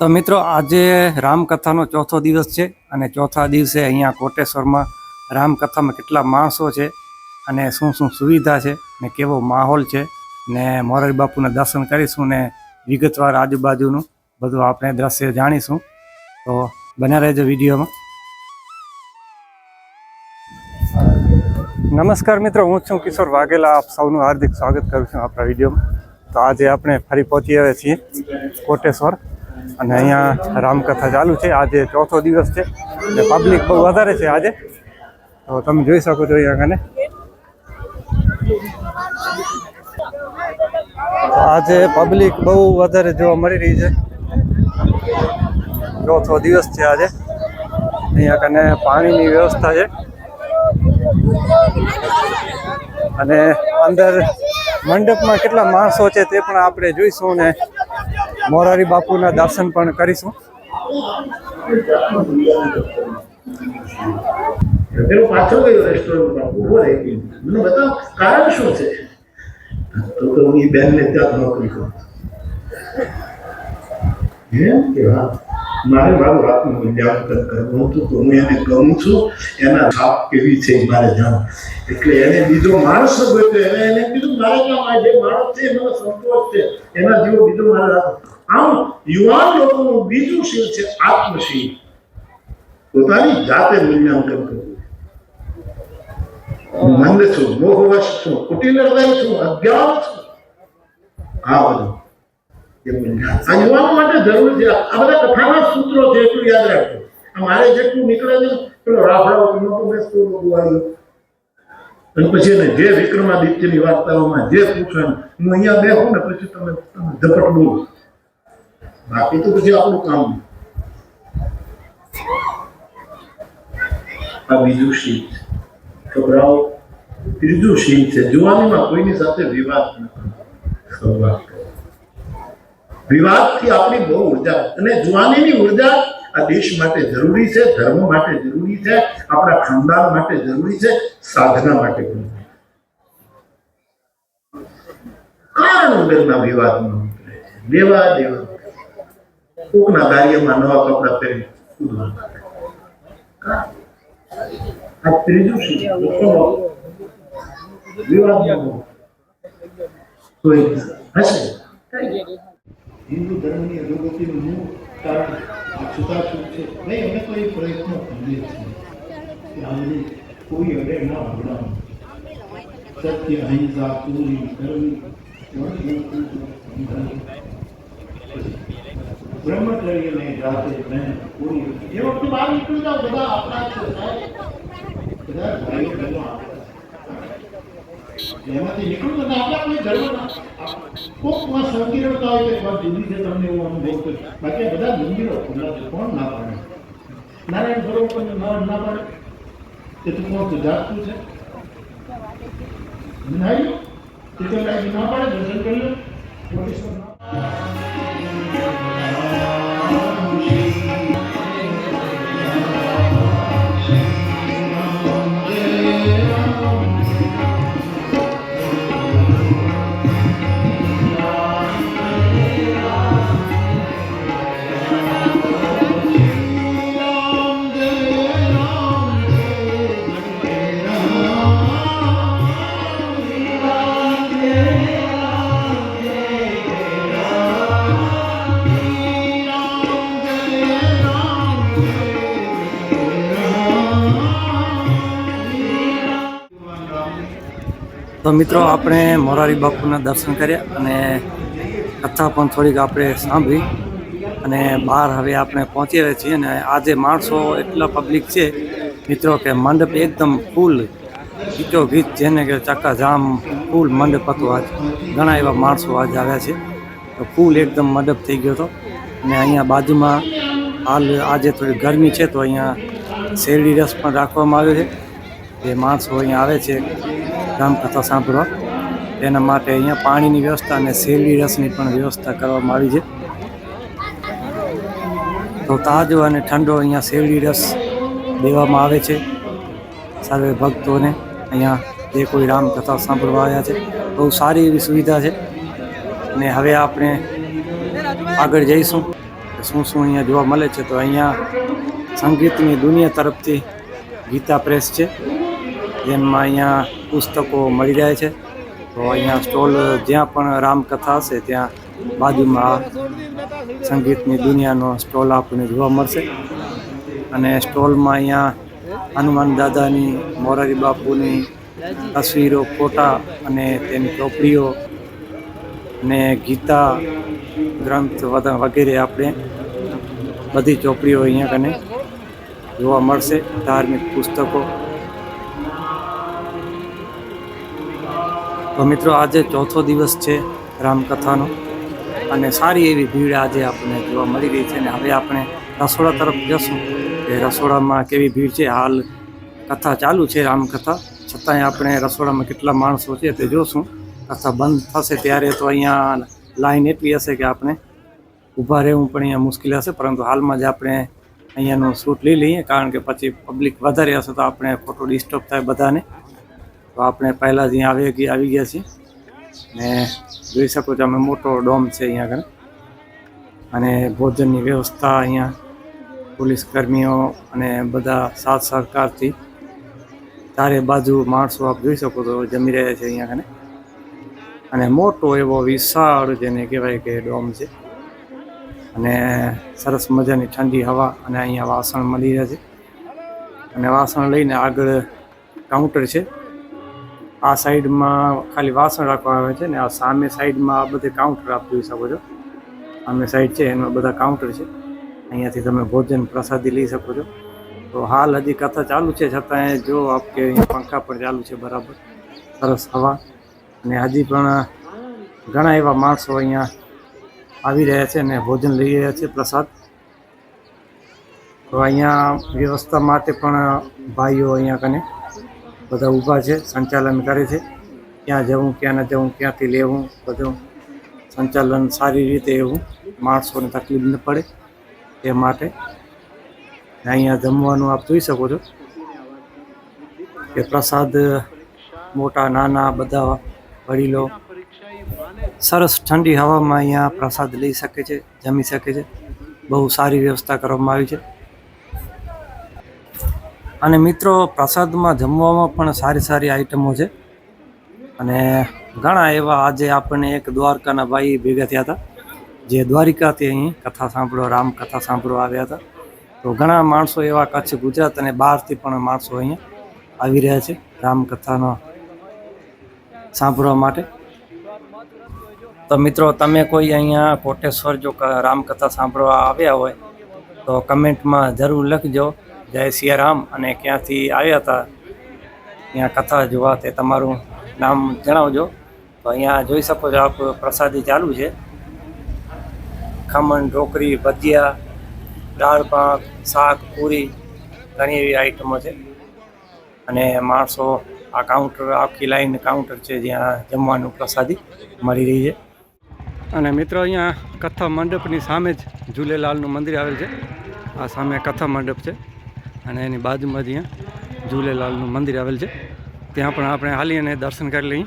તો મિત્રો, આજે રામકથાનો ચોથો દિવસ છે અને ચોથા દિવસે અહીંયા કોટેશ્વરમાં રામકથામાં કેટલા માણસો છે અને શું શું સુવિધા છે ને કેવો માહોલ છે ને મોરારી બાપુના દર્શન કરીશું ને વિગતવાર આજુબાજુનું બધું આપણે દ્રશ્ય જાણીશું. તો બન્યા રહેજો વિડીયોમાં. નમસ્કાર મિત્રો, હું છું કિશોર વાઘેલા. આપ સૌનું હાર્દિક સ્વાગત કરું છું આપણા વિડીયોમાં. તો આજે આપણે ફરી પહોંચી આવ્યા છીએ કોટેશ્વર. અને અહીંયા રામકથા ચાલુ છે. આજે ચોથો દિવસ છે અને પબ્લિક બહુ વધારે છે આજે. તો તમે જોઈ શકો છો અહીંયા કને આજે પબ્લિક બહુ વધારે જોવા મળી રહી છે. ચોથો દિવસ છે આજે. અહીંયા કને પાણીની વ્યવસ્થા છે. અને અંદર મંડપમાં કેટલા માણસો છે તે પણ આપણે જોઈશું ને મોરારી બાપુના દર્શન પણ કરીશું. ગયો. ગયો મારે મારું આત્મ મૂલ્યાંકન કરવું હતું તો એને કહું છું, એના છાપ કેવી છે મારે જાણવું. એટલે એને બીજો માણસ ગોત્યો એને એને કીધું માણસ છે સંતોષ છે, એના જેવો બીજો મારે આમ યુવાન લોકોનું બીજું શીલ છે આત્મશીલ. પોતાની જાતે મૂલ્યાંકન કરવું. મંદ છું મોહવશ છું કુટિલ હૃદય છું અજ્ઞાન છું. આ બધું આ યુવાનો માટે જરૂરી છે. આ બધા કથાના સૂત્રો છે એટલું યાદ રાખજો. મારે જેટલું નીકળે છે પેલો રાફડાઓ નહોતો બેસતો બધું આવ્યું અને પછી એને જે વિક્રમાદિત્યની વાર્તાઓમાં જે પૂછો એમ, હું અહીંયા બેહું ને પછી તમે તમે ઝપટ બોલો. બાકી તો પછી આપણું કામ આ બીજું શીત છોકરાઓ ત્રીજું શીત છે જુવાનીમાં કોઈની સાથે વિવાદ કરવો. વિવાદથી આપણી બહુ ઊર્જા અને જુવાનીની ઊર્જા આ દેશ માટે જરૂરી છે ધર્મ માટે જરૂરી છે આપણા ખાનદાન માટે જરૂરી છે સાધના માટે. કારણ વગરના વિવાદમાં ઉતરે છે દેવા દેવા કોકના કાર્યમાં નવા કપડા પહેરી કૂદવા માટે. કારણ આ ત્રીજું છે વિવાદમાં કોઈ હશે હિન્દુ ધર્મની અધોગતિનું મૂળ કારણ આ છૂતાછૂત છે નહીં અમે તો એ પ્રયત્ન કરીએ છીએ કે આમને કોઈ અડે ના ભગડાવું સત્ય અહિંસા પૂરી કરવી બ્રહ્મચર્ય ને જાતે નહીં કોઈ એ વખતે બહાર નીકળી જાઓ બધા આપણા જ છે સાહેબ. બધા ભાઈઓ બહેનો આપણા છે. એમાંથી નીકળું તો આપણા કોઈ ધર્મ ના કોકમાં સંકીર્ણતા હોય તો એક વાત જુદી છે તમને એવો અનુભવ થયો બાકી આ બધા મંદિરો ખુલ્લા છે કોણ ના પાડે નારાયણ સરોવર પણ ના ના પાડે કે તું કોણ તું જાગતું છે નહીં તે તો લાગી ના પાડે દર્શન કરી લો કોટેશ્વર ના Thank you. તો મિત્રો, આપણે મોરારી બાપુના દર્શન કર્યા અને કથા પણ થોડીક આપણે સાંભળી અને બહાર હવે આપણે પહોંચી આવ્યા છીએ અને આજે માણસો એટલા પબ્લિક છે, મિત્રો, કે મંડપ એકદમ ફૂલ ગીતો ગીત જેને કે ચક્કાજામ ફૂલ મંડપ હતો આજ ઘણા એવા માણસો આજ આવ્યા છે. તો ફૂલ એકદમ મંડપ થઈ ગયો હતો અને અહીંયા બાજુમાં હાલ આજે થોડી ગરમી છે તો અહીંયા શેરડી રસ પણ રાખવામાં આવ્યો છે. જે માણસો અહીંયા આવે છે રામકથા સાંભળવા. તેના માટે અહીંયા પાણીની વ્યવસ્થા અને શેરડી રસની પણ વ્યવસ્થા કરવામાં આવી છે. તો તાજો અને ઠંડો અહીંયા શેરડી રસ દેવામાં આવે છે. સર્વે ભક્તોને અહીંયા જે કોઈ રામકથા સાંભળવા આવ્યા છે, બહુ સારી એવી સુવિધા છે. અને હવે આપણે આગળ જઈશું. શું શું અહીંયા જોવા મળે છે તો અહીંયા સંગીતની દુનિયા તરફથી ગીતા પ્રેસ છે. જેમાં અહીંયા પુસ્તકો મળી જાય છે. તો અહીંયા સ્ટોલ જ્યાં પણ રામકથા હશે, ત્યાં બાજુમાં સંગીતની દુનિયાનો સ્ટોલ આપણને જોવા મળશે. અને સ્ટોલમાં અહીંયા હનુમાન દાદાની, મોરારી બાપુની તસવીરો, ફોટા અને તેની ચોપડીઓ ને ગીતા, ગ્રંથ વગેરે આપણે બધી ચોપડીઓ અહીંયા કને જોવા મળશે. ધાર્મિક પુસ્તકો તો મિત્રો આજે ચોથો દિવસ છે રામકથાનો અને સારી એવી ભીડ આજે આપણને જોવા મળી રહી છે અને હવે આપણે રસોડા તરફ જશું. કે રસોડામાં કેવી ભીડ છે? હાલ કથા ચાલુ છે રામકથા. છતાંય આપણે રસોડામાં કેટલા માણસો છે તે જોશું. કથા બંધ થશે ત્યારે તો અહીંયા લાઈન એટલી હશે કે આપણે ઊભા રહેવું પણ અહીંયા મુશ્કેલ હશે. પરંતુ હાલમાં જ આપણે અહીંયાનું શૂટ લઈ લઈએ. કારણ કે પછી પબ્લિક વધારે હશે તો આપણે ખોટો ડિસ્ટર્બ થાય બધાને. તો આપણે પહેલાં જ અહીંયા આવી આવી ગયા છીએ. ને જોઈ શકો છો અમે મોટો ડોમ છે અહીંયા આગળ. અને ભોજનની વ્યવસ્થા અહીંયા પોલીસ કર્મીઓ અને બધા સાથ સહકારથી ચારે બાજુ માણસો આપ જોઈ શકો છો જમી રહ્યા છે અહીંયા આગળ. અને મોટો એવો વિશાળ જેને કહેવાય કે ડોમ છે. અને સરસ મજાની ઠંડી હવા અને અહીંયા વાસણ મળી રહ્યા છે. અને વાસણ લઈને આગળ કાઉન્ટર છે. આ સાઈડમાં ખાલી વાસણ રાખવા આવે છે ને આ સામે સાઈડમાં આ બધે કાઉન્ટર આપ જોઈ શકો છો સામે સાઈડ છે, એમાં બધા કાઉન્ટર છે. અહીંયાથી તમે ભોજન પ્રસાદી લઈ શકો છો. તો હાલ હજી કથા ચાલુ છે, છતાંય જો આપ કે પંખા પણ ચાલુ છે બરાબર. સરસ હવા. અને હજી પણ ઘણા એવા માણસો અહીંયા આવી રહ્યા છે અને ભોજન લઈ રહ્યા છે, પ્રસાદ. તો અહીંયા વ્યવસ્થા માટે પણ ભાઈઓ અહીંયા કને બધા ઊભા છે, સંચાલન કરે છે. ક્યાં જવું, ક્યાં ન જવું, ક્યાંથી લેવું, બધું સંચાલન સારી રીતે એવું માણસોને તકલીફ ન પડે તે માટે અહીંયા જમવાનું આપ જોઈ શકો છો કે પ્રસાદ, મોટા, નાના, બધા વડીલો સરસ ઠંડી હવામાં અહીંયા પ્રસાદ લઈ શકે છે, જમી શકે છે. બહુ સારી વ્યવસ્થા કરવામાં આવી છે. અને મિત્રો, પ્રસાદમાં જમવામાં પણ સારી સારી આઈટમો છે. અને ઘણા એવા આજે આપણને એક દ્વારકાના ભાઈ ભેગા થયા હતા. જે દ્વારિકાથી અહીં કથા સાંભળવા, રામ કથા સાંભળવા આવ્યા હતા. તો ઘણા માણસો એવા કચ્છ, ગુજરાત અને બહારથી પણ માણસો અહીંયા આવી રહ્યા છે રામકથાનો સાંભળવા માટે. તો મિત્રો, તમે કોઈ અહીંયા કોટેશ્વર જો રામકથા સાંભળવા આવ્યા હોય તો કમેન્ટમાં જરૂર લખજો. જય સિયારામ. અને ક્યાંથી આવ્યા હતા? ત્યાં કથા જોવા તે તમારું નામ જણાવજો. તો અહીંયા જોઈ શકો છો, આપ પ્રસાદી ચાલુ છે. ખમણ ઢોકરી ભજીયા, દાળ પાક શાક, પૂરી, ઘણી એવી આઈટમો છે. અને માણસો આ કાઉન્ટર, આખી લાઈન કાઉન્ટર છે જ્યાં જમવાનું પ્રસાદી મળી રહી છે. અને મિત્રો અહીંયા કથા મંડપની સામે જ ઝૂલેલાલનું મંદિર આવેલ છે. આ સામે કથા મંડપ છે. અને એની બાજુમાં જ અહીંયા ઝૂલેલાલનું મંદિર આવેલ છે. ત્યાં પણ આપણે હાલી અને દર્શન કરી લઈએ.